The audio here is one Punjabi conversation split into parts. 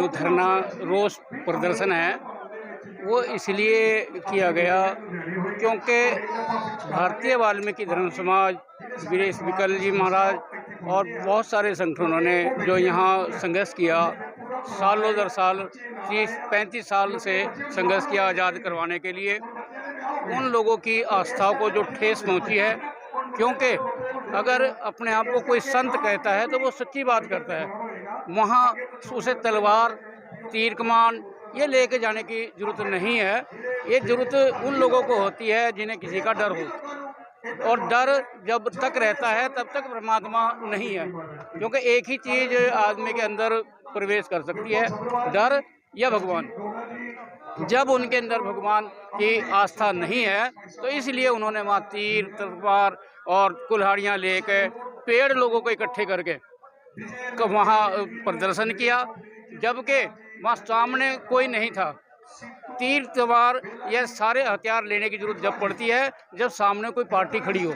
जो धरना रोष प्रदर्शन है, वो इसलिए किया गया क्योंकि भारतीय वाल्मीकि धर्म समाज, वीरेश विकल जी महाराज और बहुत सारे संगठनों ने जो यहाँ संघर्ष किया, सालों दर साल, तीस, पैंतीस साल से संघर्ष किया आज़ाद करवाने के लिए, उन लोगों की आस्था को जो ठेस पहुँची है, क्योंकि अगर अपने आप को कोई संत कहता है तो वो सच्ची बात करता है। वहाँ उसे तलवार, तीर कमान, ये लेके जाने की ज़रूरत नहीं है। ये ज़रूरत उन लोगों को होती है जिन्हें किसी का डर हो। और डर जब तक रहता है, तब तक परमात्मा नहीं है, क्योंकि एक ही चीज़ आदमी के अंदर प्रवेश कर सकती है, डर या भगवान। जब उनके अंदर भगवान की आस्था नहीं है तो इसलिए उन्होंने वहाँ तीर, तलवार और कुल्हाड़ियाँ लेकर पेड़ लोगों को इकट्ठे करके वहाँ प्रदर्शन किया, जबकि वहाँ सामने कोई नहीं था। तीर तलवार यह सारे हथियार लेने की ज़रूरत जब पड़ती है, जब सामने कोई पार्टी खड़ी हो,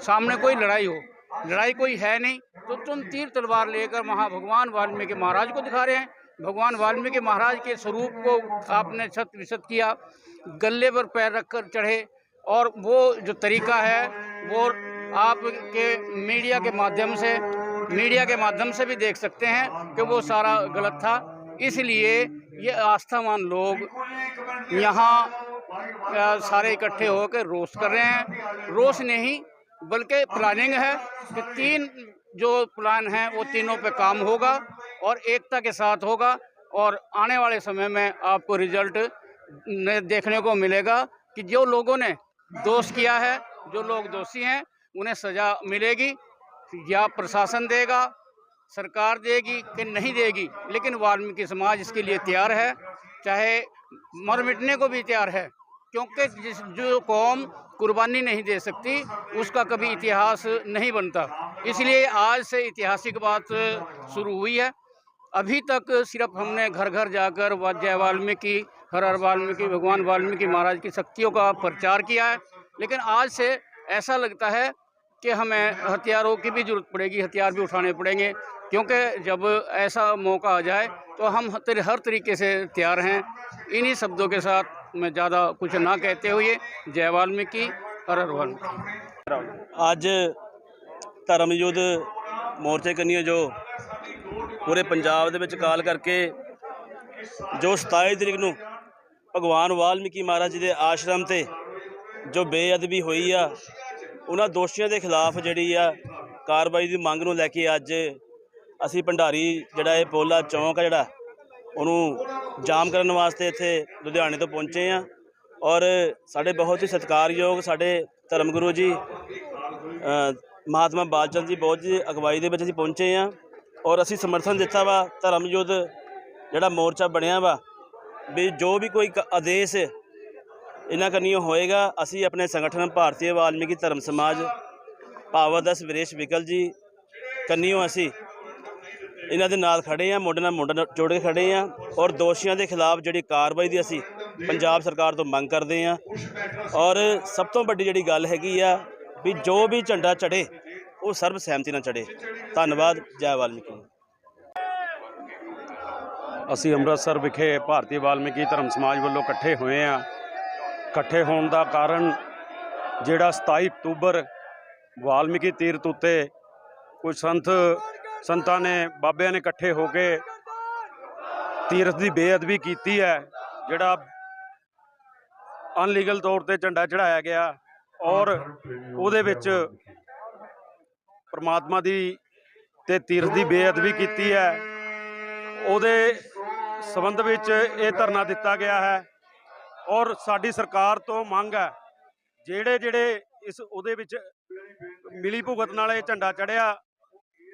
सामने कोई लड़ाई हो, लड़ाई कोई है नहीं तो तुम तीर तलवार लेकर वहाँ भगवान वाल्मीकि महाराज को दिखा रहे हैं। भगवान वाल्मीकि महाराज के स्वरूप को आपने छत विसत किया, गले पर पैर रखकर चढ़े, और वो जो तरीका है, वो आपके मीडिया के माध्यम से मीडिया के माध्यम से भी देख सकते हैं कि वो सारा गलत था। इसलिए ये आस्थावान लोग यहाँ सारे इकट्ठे होकर रोष कर रहे हैं। रोष नहीं, बल्कि प्लानिंग है कि तीन जो प्लान हैं, वो तीनों पे काम होगा और एकता के साथ होगा और आने वाले समय में आपको रिज़ल्ट देखने को मिलेगा कि जो लोगों ने दोष किया है, जो लोग दोषी हैं, उन्हें सज़ा मिलेगी। या प्रशासन देगा, सरकार देगी कि नहीं देगी, लेकिन वाल्मीकि समाज इसके लिए तैयार है, चाहे मर मिटने को भी तैयार है, क्योंकि जिस, जो कौम कुर्बानी नहीं दे सकती, उसका कभी इतिहास नहीं बनता। इसलिए आज से ऐतिहासिक बात शुरू हुई है। अभी तक सिर्फ़ हमने घर घर जाकर जय वाल्मीकि हर हर वाल्मीकि, भगवान वाल्मीकि महाराज की शक्तियों का प्रचार किया है, लेकिन आज से ऐसा लगता है कि हमें हथियारों की भी जरूरत पड़ेगी हथियार भी उठाने पड़ेंगे क्योंकि जब ऐसा मौका आ जाए तो हम हर हर तरीके से तैयार हैं इन्हीं शब्दों के साथ मैं ज़्यादा कुछ ना कहते हुए जय वाल्मीकि हर हर वाल्मीकि ਅੱਜ ਧਰਮ ਯੁੱਧ ਮੋਰਚੇ ਕੰਨੀਓ ਜੋ ਪੂਰੇ ਪੰਜਾਬ ਦੇ ਵਿੱਚ ਕਾਲ ਕਰਕੇ ਜੋ 27 ਤਰੀਕ ਨੂੰ ਭਗਵਾਨ ਵਾਲਮੀਕੀ ਮਹਾਰਾਜ ਜੀ ਦੇ ਆਸ਼ਰਮ ਤੇ ਜੋ ਬੇਅਦਬੀ ਹੋਈ ਆ ਉਹਨਾਂ ਦੋਸ਼ੀਆਂ ਦੇ ਖਿਲਾਫ ਜਿਹੜੀ ਆ ਕਾਰਵਾਈ ਦੀ ਮੰਗ ਨੂੰ ਲੈ ਕੇ ਅੱਜ ਅਸੀਂ ਭੰਡਾਰੀ ਜਿਹੜਾ ਇਹ ਪੋਲਾ ਚੌਂਕ ਆ ਜਿਹੜਾ, ਉਹਨੂੰ ਜਾਮ ਕਰਨ ਵਾਸਤੇ ਇੱਥੇ ਲੁਧਿਆਣੇ ਤੋਂ ਪਹੁੰਚੇ ਆ ਔਰ ਸਾਡੇ ਬਹੁਤ ਹੀ ਸਤਿਕਾਰਯੋਗ ਸਾਡੇ ਧਰਮ ਗੁਰੂ ਜੀ ਮਹਾਤਮਾ ਬਾਲਚੰਦ ਜੀ ਬਹੁਤ ਜੀ ਅਗਵਾਈ ਦੇ ਵਿੱਚ ਅਸੀਂ ਪਹੁੰਚੇ ਆ ਔਰ ਅਸੀਂ ਸਮਰਥਨ ਦਿੱਤਾ ਵਾ ਧਰਮ ਯੁੱਧ ਜਿਹੜਾ ਮੋਰਚਾ ਬਣਿਆ ਵਾ ਵੀ ਜੋ ਵੀ ਕੋਈ ਕ- ਆਦੇਸ਼ ਇਹਨਾਂ ਕੰਨੀਓ ਹੋਏਗਾ। ਅਸੀਂ ਆਪਣੇ ਸੰਗਠਨ ਭਾਰਤੀ ਵਾਲਮੀਕੀ ਧਰਮ ਸਮਾਜ ਭਾਵਦਸ ਵਿਰੇਸ਼ ਵਿਕਲ ਜੀ, ਕੰਨੀਓ ਅਸੀਂ। ਇਹਨਾਂ ਦੇ ਨਾਲ ਖੜੇ ਆ ਮੁੰਡੇ ਨਾਲ ਮੋਢਾ ਜੋੜ ਕੇ ਖੜੇ ਆ ਔਰ ਦੋਸ਼ੀਆਂ ਦੇ ਖਿਲਾਫ ਜਿਹੜੀ ਕਾਰਵਾਈ ਦੀ ਅਸੀਂ ਪੰਜਾਬ ਸਰਕਾਰ ਤੋਂ ਮੰਗ ਕਰਦੇ ਆ ਔਰ ਸਭ ਤੋਂ ਵੱਡੀ ਜਿਹੜੀ ਗੱਲ ਹੈਗੀ ਆ ਵੀ ਜੋ ਵੀ ਝੰਡਾ ਚੜੇ ਉਹ ਸਰਬ ਸਹਿਮਤੀ ਨਾਲ ਚੜੇ ਧੰਨਵਾਦ, ਜੈ ਵਾਲਮੀਕੀ। ਅਸੀਂ ਅੰਮ੍ਰਿਤਸਰ ਵਿਖੇ ਭਾਰਤੀ ਵਾਲਮੀਕੀ ਧਰਮ ਸਮਾਜ ਵੱਲੋਂ ਇਕੱਠੇ ਹੋਏ ਆ ਇਕੱਠੇ ਹੋਣ ਦਾ ਕਾਰਨ ਜਿਹੜਾ 27 ਅਕਤੂਬਰ ਵਾਲਮੀਕੀ ਤੀਰਥ ਉੱਤੇ ਕੁਝ ਸੰਤ, ਸੰਤਾਂ ਨੇ, ਬਾਬਿਆਂ ਨੇ ਇਕੱਠੇ ਹੋ ਕੇ ਤੀਰਥ ਦੀ ਬੇਅਦਬੀ ਕੀਤੀ ਹੈ, ਜਿਹੜਾ ਅਨਲੀਗਲ ਤੌਰ ਤੇ ਝੰਡਾ ਚੜਾਇਆ ਗਿਆ ਔਰ ਉਹਦੇ ਵਿੱਚ ਪ੍ਰਮਾਤਮਾ ਦੀ ਤੇ ਤੀਰਥ ਦੀ ਬੇਅਦਬੀ ਕੀਤੀ ਹੈ। ਉਹਦੇ ਸਬੰਧ ਵਿੱਚ ਇਹ ਧਰਨਾ ਦਿੱਤਾ ਗਿਆ ਹੈ ਔਰ ਸਾਡੀ ਸਰਕਾਰ ਤੋਂ ਮੰਗ ਹੈ, ਜਿਹੜੇ ਜਿਹੜੇ ਇਸ ਉਹਦੇ ਵਿੱਚ ਮਿਲੀ ਭੁਗਤ ਨਾਲ ਇਹ ਝੰਡਾ ਚੜਿਆ,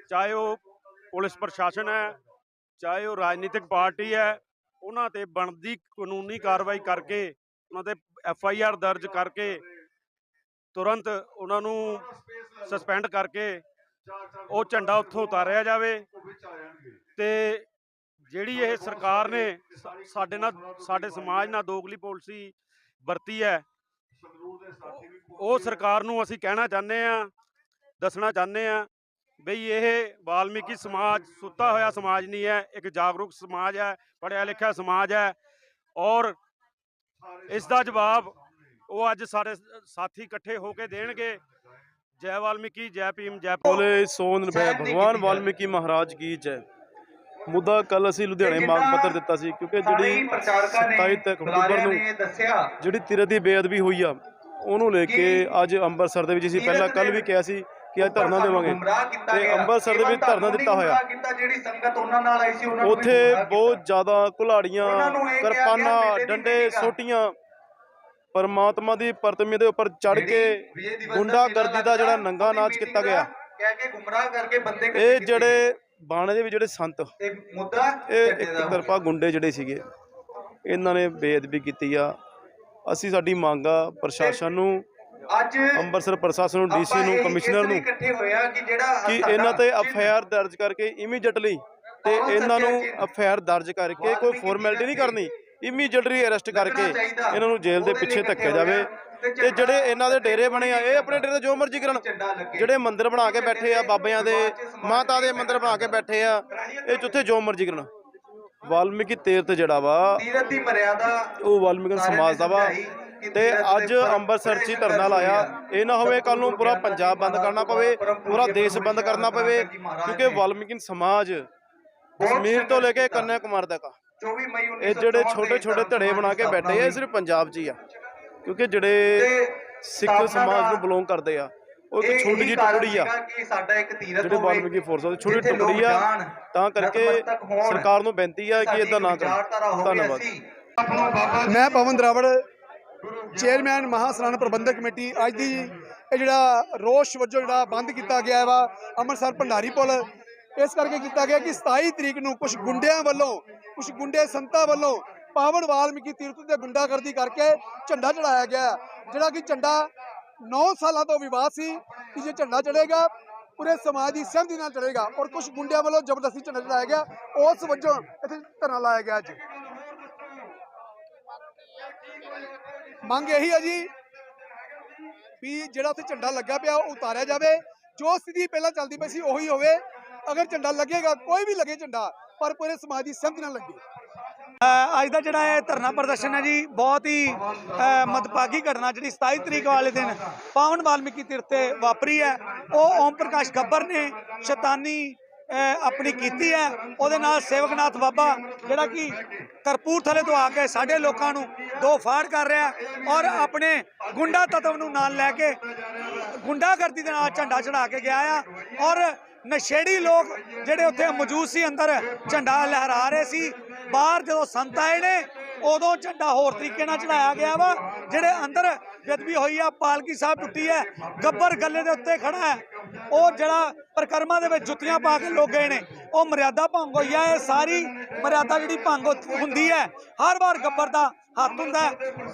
ਚਾਹੇ ਉਹ ਪੁਲਿਸ ਪ੍ਰਸ਼ਾਸਨ ਹੈ, ਚਾਹੇ ਉਹ ਰਾਜਨੀਤਿਕ ਪਾਰਟੀ ਹੈ, ਉਹਨਾਂ ਤੇ ਬਣਦੀ ਕਾਨੂੰਨੀ ਕਾਰਵਾਈ ਕਰਕੇ, ਉਹਨਾਂ ਤੇ ਐਫ ਆਈ ਆਰ ਦਰਜ ਕਰਕੇ, ਤੁਰੰਤ ਉਹਨਾਂ ਨੂੰ ਸਸਪੈਂਡ ਕਰਕੇ ਉਹ ਝੰਡਾ ਉੱਥੋਂ ਉਤਾਰਿਆ ਜਾਵੇ ਤੇ ਜਿਹੜੀ ਇਹ ਸਰਕਾਰ ਨੇ ਸਾਡੇ ਨਾਲ ਸਾਡੇ ਸਮਾਜ ਨਾਲ ਦੋਗਲੀ ਪਾਲਿਸੀ ਵਰਤੀ ਹੈ ਉਹ ਸਰਕਾਰ ਨੂੰ ਅਸੀਂ ਕਹਿਣਾ ਚਾਹੁੰਦੇ ਆ ਦੱਸਣਾ ਚਾਹੁੰਦੇ ਆ ਬਈ ਇਹ ਵਾਲਮੀਕੀ ਸਮਾਜ ਸੁੱਤਾ ਹੋਇਆ ਸਮਾਜ ਨਹੀਂ ਹੈ ਇੱਕ ਜਾਗਰੂਕ ਸਮਾਜ ਹੈ ਪੜਿਆ ਲਿਖਿਆ ਸਮਾਜ ਹੈ ਔਰ ਇਸ ਦਾ ਜਵਾਬ ਉਹ ਅੱਜ ਸਾਰੇ ਸਾਥੀ ਇਕੱਠੇ ਹੋ ਕੇ ਦੇਣਗੇ। ਜੈ ਵਾਲਮੀਕੀ ਜੈ ਭੀਮ ਜੈ ਭੋਲੇ ਸੋਨ ਭਗਵਾਨ ਵਾਲਮੀਕੀ ਮਹਾਰਾਜ ਕੀ ਜੈ। ਮੁੱਦਾ ਕੱਲ ਅਸੀਂ ਲੁਧਿਆਣੇ ਮੰਗ ਪੱਤਰ ਦਿੱਤਾ ਸੀ ਕਿਉਂਕਿ ਜਿਹੜੀ 27 ਤੱਕ ਅਕਤੂਬਰ ਨੂੰ ਜਿਹੜੀ ਤੀਰਥ ਦੀ ਬੇਅਦਬੀ ਹੋਈ ਆ ਉਹਨੂੰ ਲੈ ਕੇ ਅੱਜ ਅੰਮ੍ਰਿਤਸਰ ਦੇ ਵਿੱਚ ਅਸੀਂ ਪਹਿਲਾਂ ਕੱਲ ਵੀ ਕਿਹਾ ਸੀ ਕਿ ਅੱਜ ਧਰਨਾ ਦੇਵਾਂਗੇ। ਤੇ ਅੰਮ੍ਰਿਤਸਰ ਦੇ ਵਿੱਚ ਧਰਨਾ ਦਿੱਤਾ ਹੋਇਆ। ਜਿਹੜੀ ਸੰਗਤ ਉਹਨਾਂ ਨਾਲ ਆਈ ਸੀ ਉਹਨਾਂ ਨੂੰ ਵੀ ਉੱਥੇ ਬਹੁਤ ਜ਼ਿਆਦਾ ਕੁਲਾੜੀਆਂ ਕਿਰਪਾਨਾਂ ਡੰਡੇ। ਸੋਟੀਆਂ ਪਰਮਾਤਮਾ ਦੀ ਪ੍ਰਤਿਮਾ ਦੇ ਉੱਪਰ ਚੜ ਕੇ ਗੁੰਡਾਗਰਦੀ ਦਾ ਜਿਹੜਾ ਨੰਗਾ ਨਾਚ ਕੀਤਾ ਗਿਆ। ਕਹਿ ਕੇ ਗੁੰਮਰਾਹ ਕਰਕੇ ਬੰਦੇ ਇਹ ਜਿਹੜੇ ਬਾਣੇ ਦੇ ਵਿੱਚ ਜਿਹੜੇ ਸੰਤ ਤੇ ਮੁੱਦਾ ਇਹ ਇੱਕ ਤਰਫਾ ਗੁੰਡੇ ਜਿਹੜੇ ਸੀਗੇ ਇਹਨਾਂ ਨੇ ਬੇਅਦਬੀ ਕੀਤੀ ਆ। ਅਸੀਂ ਸਾਡੀ ਮੰਗ ਆ ਪ੍ਰਸ਼ਾਸਨ ਨੂੰ। ਅੱਜ ਅੰਮ੍ਰਿਤਸਰ ਪ੍ਰਸ਼ਾਸਨ ਨੂੰ ਡੀਸੀ ਨੂੰ ਇਹ ਕਮਿਸ਼ਨਰ ਨੂੰ ਇਕੱਠੇ ਹੋਇਆ ਕਿ ਜਿਹੜਾ ਕਿ ਸਾਡਾ ਇਹਨਾਂ ਤੇ ਐਫ ਆਈ ਆਰ ਦਰਜ ਕਰਕੇ ਇਮੀਡੀਏਟਲੀ ਤੇ ਇਹਨਾਂ ਨੂੰ ਐਫ ਆਈ ਆਰ ਦਰਜ ਕਰਕੇ ਕੋਈ ਫਾਰਮੈਲਿਟੀ ਨਹੀਂ ਕਰਨੀ। ਇਮੀਡੀਏਟਲੀ ਅਰੈਸਟ ਕਰਕੇ ਇਹਨਾਂ ਨੂੰ ਜੇਲ੍ਹ ਦੇ ਪਿੱਛੇ ਧੱਕਿਆ ਜਾਵੇ ਤੇ ਜਿਹੜੇ ਇਹਨਾਂ ਦੇ ਡੇਰੇ ਬਣੇ ਆ ਇਹ ਆਪਣੇ ਡੇਰੇ ਜੋ ਮਰਜ਼ੀ ਕਰਨ ਜਿਹੜੇ ਮੰਦਿਰ ਬਣਾ ਕੇ ਬੈਠੇ ਆ ਬਾਬਿਆਂ ਦੇ ਮਾਤਾ ਦੇ ਮੰਦਿਰ ਬਣਾ ਕੇ ਬੈਠੇ ਆ ਇਹ ਜਿੱਥੇ ਜੋ ਮਰਜ਼ੀ ਕਰਨ ਵਾਲਮੀਕੀ ਤੀਰਥ ਜਿਹੜਾ ਵਾ ਉਹ ਵਾਲਮੀਕੀ ਸਮਾਜ ਦਾ ਵਾ ਤੇ ਅੱਜ ਅੰਮ੍ਰਿਤਸਰ 'ਚ ਧਰਨਾ ਲਾਇਆ ਇਹ ਨਾ ਹੋਵੇ ਕੱਲ ਨੂੰ ਪੂਰਾ ਪੰਜਾਬ ਬੰਦ ਕਰਨਾ ਪਵੇ ਪੂਰਾ ਦੇਸ਼ ਬੰਦ ਕਰਨਾ ਪਵੇ ਕਿਉਂਕਿ ਵਾਲਮੀਕੀ ਸਮਾਜ ਕਸ਼ਮੀਰ ਤੋਂ ਲੈ ਕੇ ਕੰਨਿਆ ਕੁਮਾਰ ਤੱਕ। 24 ਮਈ ਇਹ ਜਿਹੜੇ ਛੋਟੇ ਛੋਟੇ ਧੜੇ ਬਣਾ ਕੇ ਬੈਠੇ ਆ ਇਹ ਸਿਰਫ ਪੰਜਾਬ 'ਚ ਹੀ ਆ। ਕਿਉਂਕਿ ਜਿਹੜੇ ਸਿੱਖ ਸਮਾਜ ਨੂੰ ਬਿਲੋਂਗ ਕਰਦੇ ਆ ਉਹ ਇੱਕ ਛੋਟੀ ਜਿਹੀ ਟੁਕੜੀ ਆ। ਕਿ ਸਾਡਾ ਇੱਕ ਜਿਹੜੇ ਵਾਲਮੀਕੀ ਫੋਰਸ ਆ, ਛੋਟੀ ਟੁਕੜੀ ਆ, ਤਾਂ ਕਰਕੇ ਸਰਕਾਰ ਨੂੰ ਬੇਨਤੀ ਆ ਕਿ ਇਦਾਂ ਨਾ ਕਰਨ ਹੋਵੇ ਧੰਨਵਾਦ। ਮੈਂ ਪਵਨ ਦਰਾਵੜ ਚੇਅਰਮੈਨ ਮਹਾਸਨਾਨ ਪ੍ਰਬੰਧਕ ਕਮੇਟੀ। ਅੱਜ ਦੀ ਇਹ ਜਿਹੜਾ ਰੋਸ਼ ਵਜੋਂ ਜਿਹੜਾ ਬੰਦ ਕੀਤਾ ਗਿਆ ਵਾ ਅੰਮ੍ਰਿਤਸਰ ਭੰਡਾਰੀ ਪੁਲ ਇਸ ਕਰਕੇ ਕੀਤਾ ਗਿਆ ਕਿ 27 ਤਰੀਕ ਨੂੰ ਕੁਝ ਗੁੰਡਿਆਂ ਵੱਲੋਂ ਕੁਝ ਗੁੰਡੇ ਸੰਤਾਂ ਵੱਲੋਂ ਪਾਵਨ ਵਾਲਮੀਕੀ ਤੀਰਥ ਤੇ ਗੁੰਡਾਗਰਦੀ ਕਰਕੇ ਝੰਡਾ ਚੜਾਇਆ ਗਿਆ ਜਿਹੜਾ ਕਿ ਝੰਡਾ 9 ਸਾਲਾਂ ਤੋਂ ਵਿਵਾਦ ਸੀ ਕਿ ਜੇ ਝੰਡਾ ਚੜੇਗਾ ਪੂਰੇ ਸਮਾਜ ਦੀ ਸਹਿਮਤੀ ਨਾਲ ਚੜੇਗਾ ਔਰ ਕੁਝ ਗੁੰਡਿਆਂ ਵੱਲੋਂ ਜ਼ਬਰਦਸਤੀ ਝੰਡਾ ਚੜਾਇਆ ਗਿਆ, ਉਸ ਵਜੋਂ ਇੱਥੇ ਧਰਨਾ ਲਾਇਆ ਗਿਆ ਅੱਜ। ਮੰਗ ਇਹੀ ਹੈ ਜੀ ਵੀ ਜਿਹੜਾ ਉੱਥੇ ਝੰਡਾ ਲੱਗਾ ਪਿਆ ਉਹ ਉਤਾਰਿਆ ਜਾਵੇ, ਜੋ ਸਥਿਤੀ ਪਹਿਲਾਂ ਚੱਲਦੀ ਪਈ ਸੀ ਉਹੀ ਹੋਵੇ। ਅਗਰ ਝੰਡਾ ਲੱਗੇਗਾ, ਕੋਈ ਵੀ ਲੱਗੇ ਝੰਡਾ, ਪਰ ਪੂਰੇ ਸਮਾਜ ਦੀ ਸਹਿਮਤੀ ਨਾਲ ਲੱਗੇ। ਅੱਜ ਦਾ ਜਿਹੜਾ ਇਹ ਧਰਨਾ ਪ੍ਰਦਰਸ਼ਨ ਹੈ ਜੀ, ਬਹੁਤ ਹੀ ਮਦਭਾਗੀ ਘਟਨਾ ਜਿਹੜੀ 27 ਤਰੀਕ ਵਾਲੇ ਦਿਨ ਪਾਵਨ ਵਾਲਮੀਕੀ ਤੀਰਥ ਤੇ ਵਾਪਰੀ ਹੈ। ਉਹ ਓਮ ਪ੍ਰਕਾਸ਼ ਗੱਬਰ ਨੇ ਸ਼ੈਤਾਨੀ ਆਪਣੀ ਕੀਤੀ ਹੈ। ਉਹਦੇ ਨਾਲ ਸੇਵਕਨਾਥ ਬਾਬਾ, ਜਿਹੜਾ ਕਿ ਕਰਪੂਰਥਲੇ ਤੋਂ ਆ ਕੇ ਸਾਡੇ ਲੋਕਾਂ ਨੂੰ ਦੋ ਫਾੜ ਕਰ ਰਿਹਾ ਔਰ ਆਪਣੇ ਗੁੰਡਾ ਤਤਵ ਨੂੰ ਨਾਲ ਲੈ ਕੇ ਗੁੰਡਾਗਰਦੀ ਦੇ ਨਾਲ ਝੰਡਾ ਚੜਾ ਕੇ ਗਿਆ ਆ। ਔਰ ਨਸ਼ੇੜੀ ਲੋਕ ਜਿਹੜੇ ਉੱਥੇ ਮੌਜੂਦ ਸੀ, ਅੰਦਰ ਝੰਡਾ ਲਹਿਰਾ ਰਹੇ ਸੀ। ਬਾਹਰ ਜਦੋਂ ਸੰਤ ਆਏ ਨੇ, ਉਦੋਂ ਝੰਡਾ ਹੋਰ ਤਰੀਕੇ ਨਾਲ ਚੜਾਇਆ ਗਿਆ ਵਾ। ਜਿਹੜੇ ਅੰਦਰ ਬੇਦਬੀ ਹੋਈ ਆ, ਪਾਲਕੀ ਸਾਹਿਬ ਟੁੱਟੀ ਹੈ, ਗੱਬਰ ਗੱਲੇ ਦੇ ਉੱਤੇ ਖੜਾ ਹੈ। ਉਹ ਜਿਹੜਾ ਪ੍ਰਕਰਮਾਂ ਦੇ ਵਿੱਚ ਜੁੱਤੀਆਂ ਪਾ ਕੇ ਲੋਕ ਗਏ ਨੇ, ਉਹ ਮਰਿਆਦਾ ਭੰਗ ਹੋਈ ਹੈ ਇਹ ਸਾਰੀ ਮਰਿਆਦਾ ਜਿਹੜੀ ਭੰਗ ਹੁੰਦੀ ਹੈ, ਹਰ ਵਾਰ ਗੱਬਰ ਦਾ ਹੱਥ ਹੁੰਦਾ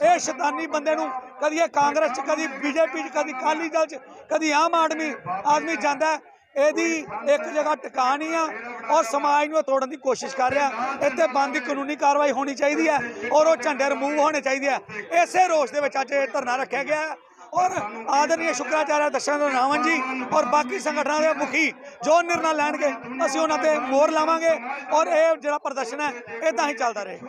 ਇਹ ਸ਼ੈਤਾਨੀ ਬੰਦੇ ਨੂੰ ਕਦੀ ਇਹ ਕਾਂਗਰਸ ਚ, ਕਦੀ ਬੀਜੇਪੀ ਚ, ਕਦੀ ਕਾਲੀ ਦਲ ਚ, ਕਦੀ ਆਮ ਆਦਮੀ ਆਦਮੀ ਜਾਂਦਾ ਇਹਦੀ ਇੱਕ ਜਗ੍ਹਾ ਟਿਕਾਣੀ ਆ ਔਰ ਸਮਾਜ ਨੂੰ ਇਹ ਤੋੜਨ ਦੀ ਕੋਸ਼ਿਸ਼ ਕਰ ਰਿਹਾ। ਇੱਥੇ ਬੰਦ ਦੀ ਕਾਨੂੰਨੀ ਕਾਰਵਾਈ ਹੋਣੀ ਚਾਹੀਦੀ ਹੈ ਔਰ ਉਹ ਝੰਡੇ ਰਿਮੂਵ ਹੋਣੇ ਚਾਹੀਦੇ ਆ। ਇਸੇ ਰੋਸ਼ ਦੇ ਵਿੱਚ ਅੱਜ ਇਹ ਧਰਨਾ ਰੱਖਿਆ ਗਿਆ ਹੈ। ਔਰ ਆਦਰਨੀय ਸ਼ੁਕਰਾਚਾਰਿਆ ਦਰਸ਼ਨ ਰਾਵਣ ਜੀ। ਔਰ ਬਾਕੀ ਸੰਗਠਨਾਂ ਦੇ ਮੁਖੀ ਜੋ ਨਿਰਣਾ ਲੈਣਗੇ, ਅਸੀਂ ਉਹਨਾਂ ਤੇ ਮੋਹਰ ਲਾਵਾਂਗੇ। ਔਰ ਇਹ ਜਿਹੜਾ ਪ੍ਰਦਰਸ਼ਨ ਹੈ ਇਦਾਂ ਹੀ ਚੱਲਦਾ ਰਹੇ।